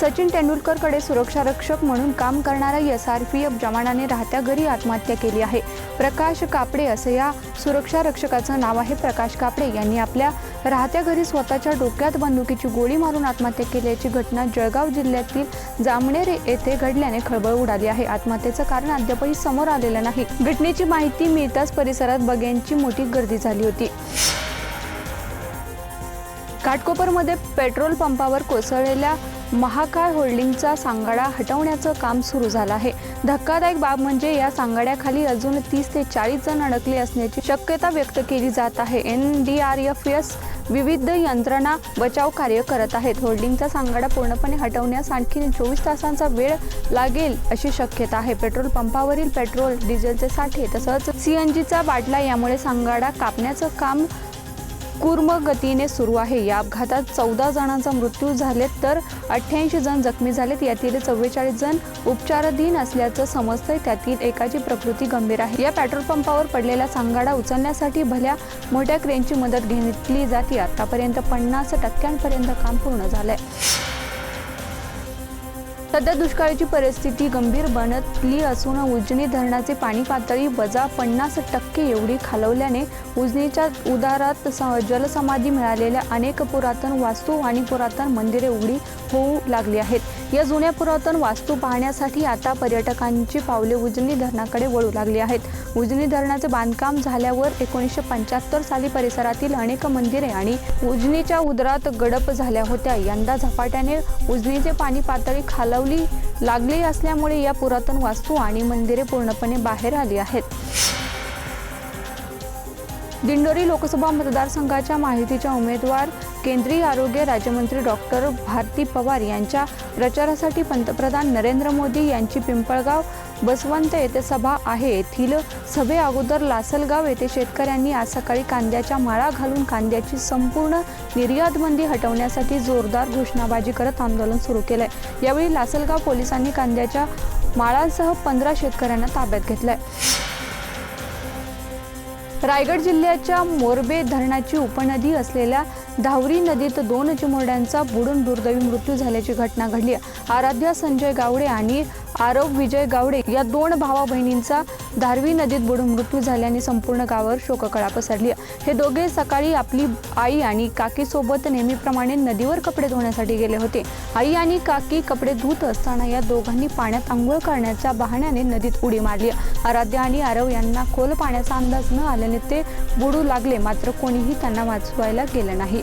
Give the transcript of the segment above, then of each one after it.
सचिन तेंडुलकरकडे सुरक्षारक्षक म्हणून काम करणाऱ्या एस आर पी एफ जवानाने राहत्या घरी आत्महत्या केली आहे. प्रकाश कापडे असं या सुरक्षारक्षकाचं नाव आहे. प्रकाश कापडे यांनी आपल्या राहत्या घरी स्वतःच्या डोक्यात बंदुकीची गोळी मारून आत्महत्या केल्याची घटना जळगाव जिल्ह्यातील जामनेर येथे घडल्याने खळबळ उडाली आहे. आत्महत्येचं कारण अद्यापही समोर आलेलं नाही. घटनेची माहिती मिळताच परिसरात बग्यांची मोठी गर्दी झाली होती. घाटकोपरमध्ये पेट्रोल पंपावर कोसळलेल्या महाकाळ होल्डिंगचा सांगाडा हटवण्याचं काम सुरू झालं आहे. धक्कादायक बाब म्हणजे या सांगाड्याखाली अजून तीस ते चाळीस जण अडकले असण्याची शक्यता व्यक्त केली जात आहे. N D R F S विविध यंत्रणा बचाव कार्य करत आहेत. होल्डिंगचा सांगाडा पूर्णपणे हटवण्यास आणखी चोवीस तासांचा वेळ लागेल अशी शक्यता आहे. पेट्रोल पंपावरील पेट्रोल डिझेलचे साठे तसंच सीएनजीचा बाटला यामुळे सांगाडा कापण्याचं काम कूर्म गतीने सुरू आहे. या अपघातात चौदा जणांचा मृत्यू झाले तर अठ्ठ्याऐंशी जण जखमी झालेत. यातील चव्वेचाळीस जण उपचाराधीन असल्याचं समजतंय. त्यातील एकाची प्रकृती गंभीर आहे. या पेट्रोल पंपावर पडलेला सांगाडा उचलण्यासाठी भल्या मोठ्या क्रेनची मदत घेतली जाते. आतापर्यंत पन्नास टक्क्यांपर्यंत काम पूर्ण झालंय. सध्या दुष्काळाची परिस्थिती गंभीर बनतली असून उजनी धरणाचे पाणी पातळी वजा पन्नास टक्के एवढी खालवल्याने उजनीच्या उदारात जलसमाधी मिळालेल्या अनेक पुरातन वास्तू आणि पुरातन मंदिरे उघडी होऊ लागली आहेत. या जुन्या पुरातन वास्तू पाहण्यासाठी आता पर्यटकांची पावले उजनी धरणाकडे वळू लागली आहेत. उजनी धरणाचे बांधकाम झाल्यावर एकोणीसशे पंच्याहत्तर साली परिसरातील अनेक मंदिरे आणि उजनीच्या उदरात गडप झाल्या होत्या. यंदा झपाट्याने उजनीचे पाणी पातळी खालवली लागली असल्यामुळे या पुरातन वास्तू आणि मंदिरे पूर्णपणे बाहेर आली आहेत. दिंडोरी लोकसभा मतदारसंघाच्या माहितीच्या उमेदवार केंद्रीय आरोग्य राज्यमंत्री डॉक्टर भारती पवार यांच्या प्रचारासाठी पंतप्रधान नरेंद्र मोदी यांची पिंपळगाव बसवंत येथे सभा आहे. येथील सभे अगोदर लासलगाव येथे शेतकऱ्यांनी आज सकाळी कांद्याच्या माळा घालून कांद्याची संपूर्ण निर्यातबंदी हटवण्यासाठी जोरदार घोषणाबाजी करत आंदोलन सुरू केलंय. यावेळी लासलगाव पोलिसांनी कांद्याच्या माळांसह पंधरा शेतकऱ्यांना ताब्यात घेतलंय. रायगड जिल्ह्याच्या मोरबे धरणाची उपनदी असलेल्या धावरी नदीत दोन चिमुरड्यांचा बुडून दुर्दैवी मृत्यू झाल्याची घटना घडली. आराध्या संजय गावडे आणि आरव विजय गावडे या दोन भावा बहिणींचा धारवी नदीत बुडून मृत्यू झाल्याने संपूर्ण गावावर शोककळा पसरली. हे दोघे सकाळी आपली आई आणि काकीसोबत नेहमीप्रमाणे नदीवर कपडे धुण्यासाठी गेले होते. आई आणि काकी कपडे धुत असताना या दोघांनी पाण्यात आंघोळ करण्याच्या बहाण्याने नदीत उडी मारली. आराध्या आणि आरव यांना खोल पाण्याचा अंदाज न आल्याने ते बुडू लागले मात्र कोणीही त्यांना वाचवायला गेलं नाही.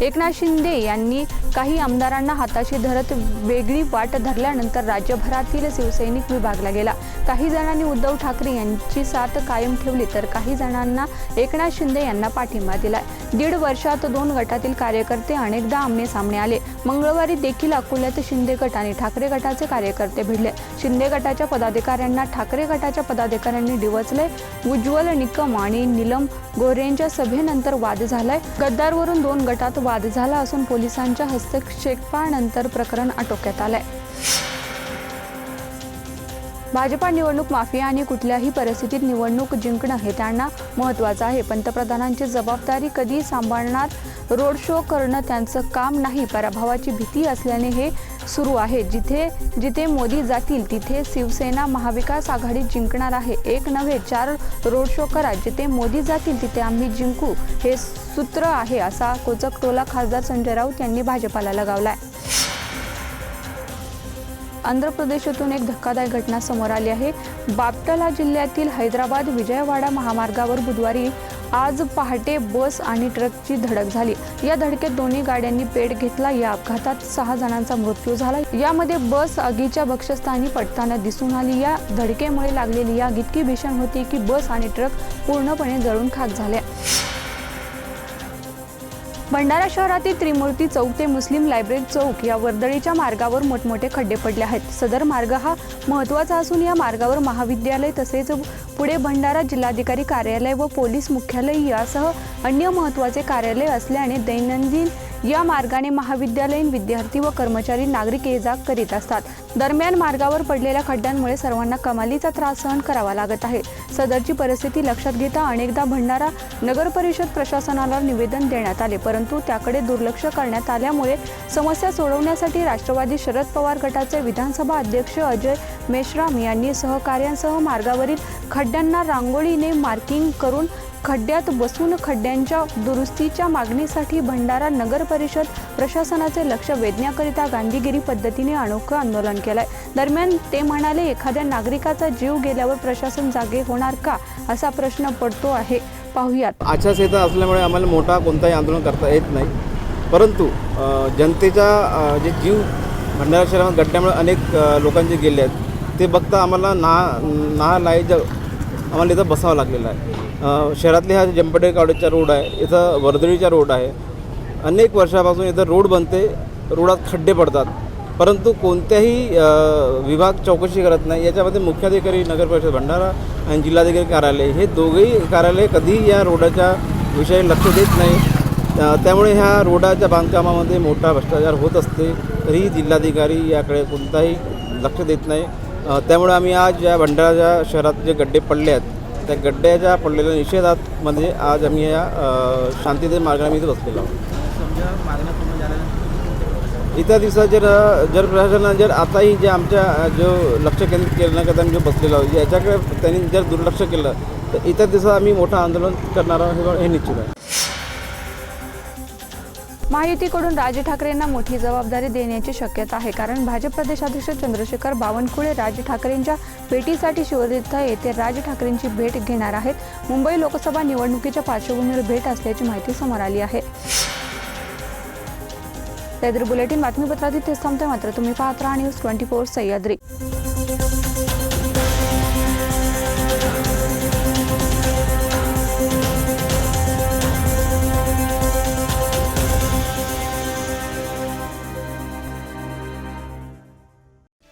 एकनाथ शिंदे यांनी काही आमदारांना हाताशी धरत वेगळी वाट धरल्यानंतर राज्यभरातील शिवसैनिक विभागला गेला. काही जणांनी उद्धव ठाकरे यांची साथ कायम ठेवली तर काही जणांना एकनाथ शिंदे यांना पाठिंबा दिलाय. दीड वर्षात दोन गटातील कार्यकर्ते अनेकदा आमने सामने आले. मंगळवारी देखील अकोल्यात शिंदे गट आणि ठाकरे गटाचे कार्यकर्ते भिडले. शिंदे गटाच्या पदाधिकाऱ्यांना ठाकरे गटाच्या पदाधिकाऱ्यांनी डिवचले. उज्ज्वल निकम आणि नीलम गोरेंच्या सभेनंतर वाद झालाय. गद्दारवरून दोन गटात वाद झाला असून पोलिसांच्या हस्तक्षेपानंतर प्रकरण आटोक्यात आलंय. भाजपा निवडणूक माफिया आणि कुठल्याही परिस्थितीत निवडणूक जिंकणं हे त्यांना महत्त्वाचं आहे. पंतप्रधानांची जबाबदारी कधी सांभाळणार? रोड शो करणं त्यांचं काम नाही. पराभवाची भीती असल्याने हे सुरू आहे. जिथे जिथे मोदी जातील तिथे शिवसेना महाविकास आघाडी जिंकणार आहे. एक नव्हे चार रोड शो करा. जिथे मोदी जातील तिथे आम्ही जिंकू. हे सूत्र आहे असा कोचक टोला खासदार संजय राऊत यांनी भाजपाला लगावलाय. आंध्र प्रदेशातून एक धक्कादायक घटना समोर आली आहे. बापटला जिल्ह्यातील हैदराबाद विजयवाडा महामार्गावर बुधवारी आज पहाटे बस आणि ट्रकची धडक झाली. या धडकेत दोन्ही गाड्यांनी पेट घेतला. या अपघातात सहा जणांचा मृत्यू झाला. यामध्ये बस आगीच्या बक्षस्थानी पडताना दिसून आली. या धडकेमुळे लागलेली आग इतकी भीषण होती की बस आणि ट्रक पूर्णपणे जळून खाक झाल्या. भंडारा शहरातील त्रिमूर्ती चौक ते मुस्लिम लायब्ररी चौक या वर्दळीच्या मार्गावर मोठमोठे खड्डे पडले आहेत. सदर मार्ग हा महत्त्वाचा असून या मार्गावर महाविद्यालय तसेच पुढे भंडारा जिल्हाधिकारी कार्यालय व पोलीस मुख्यालय यासह अन्य महत्त्वाचे कार्यालय असल्याने दैनंदिन या मार्गाने महाविद्यालयीन विद्यार्थी व कर्मचारी नागरिक ये जा करीत असतात. दरम्यान मार्गावर पडलेल्या खड्ड्यांमुळे सर्वांना कमालीचा त्रास सहन करावा लागत आहे. सदरची परिस्थिती लक्षात घेता अनेकदा भंडारा नगर परिषद प्रशासनाला निवेदन देण्यात आले परंतु त्याकडे दुर्लक्ष करण्यात आल्यामुळे समस्या सोडवण्यासाठी राष्ट्रवादी शरद पवार गटाचे विधानसभा अध्यक्ष अजय मेश्राम यांनी सहकार्यांसह मार्गावरील खड्ड्यांना रांगोळीने मार्किंग करून खड्ड्यात बसून खड्ड्यांच्या दुरुस्तीच्या मागणीसाठी भंडारा नगर परिषद प्रशासनाचे लक्ष वेधण्याकरिता गांधीगिरी पद्धतीने अनोखं आंदोलन केलंय. दरम्यान ते म्हणाले एखाद्या नागरिकाचा जीव गेल्यावर प्रशासन जागे होणार का? असा प्रश्न पडतो आहे. पाहूयात. आचारसंहिता असल्यामुळे आम्हाला मोठा कोणताही आंदोलन करता येत नाही. परंतु जनतेचा जे जीव भंडारा शहरामध्ये घडल्यामुळे अनेक लोकांचे गेले आहेत. ते बघता आम्हाला ना नाहा लाईज आम्हाला इथं बसावं लागलेलं आहे. शहरातले हा जंपडे कावडेचा रोड आहे इथं वर्दळीचा रोड आहे. अनेक वर्षापासून इथं रोड बनते रोडात खड्डे पडतात. परंतु कोणत्याही विभाग चौकशी करत नाही. याच्यामध्ये मुख्याधिकारी नगर परिषद भंडारा आणि जिल्हाधिकारी कार्यालय हे दोघेही कार्यालय कधीही या रोडाच्या विषयी लक्ष देत नाही. त्यामुळे ह्या रोडाच्या बांधकामामध्ये मोठा भ्रष्टाचार होत असते. तरीही जिल्हाधिकारी याकडे कोणताही लक्ष देत नाही. त्यामुळे आम्ही आज या भंडारा शहरात जे गड्डे पडले आहेत त्या गड्ड्याच्या पडलेल्या निषेधात मध्ये आज आम्ही या शांतीदेव मार्गाने इथे बसलेलो आहोत. इतर दिवसात जर जर प्रशासनाने जर आताही जे आमच्या जो लक्ष केंद्रित करण्याकरता आम्ही जो बसलेलो आहोत याच्याकडे त्यांनी जर दुर्लक्ष केलं तर इतर दिवसात आम्ही मोठं आंदोलन करणार आहोत हे निश्चित आहे. महायुतीकडून राज ठाकरेंना मोठी जबाबदारी देण्याची शक्यता आहे. कारण भाजप प्रदेशाध्यक्ष चंद्रशेखर बावनकुळे राज ठाकरेंच्या भेटीसाठी शिवतीर्थ येथे राज ठाकरेंची भेट घेणार आहेत. मुंबई लोकसभा निवडणुकीच्या पार्श्वभूमीवर भेट असल्याची माहिती समोर आली आहे. सह्याद्री बुलेटिन बातमीपत्रात इथेच थांबते मात्र तुम्ही पाहत राहा न्यूज ट्वेंटी फोर सह्याद्री.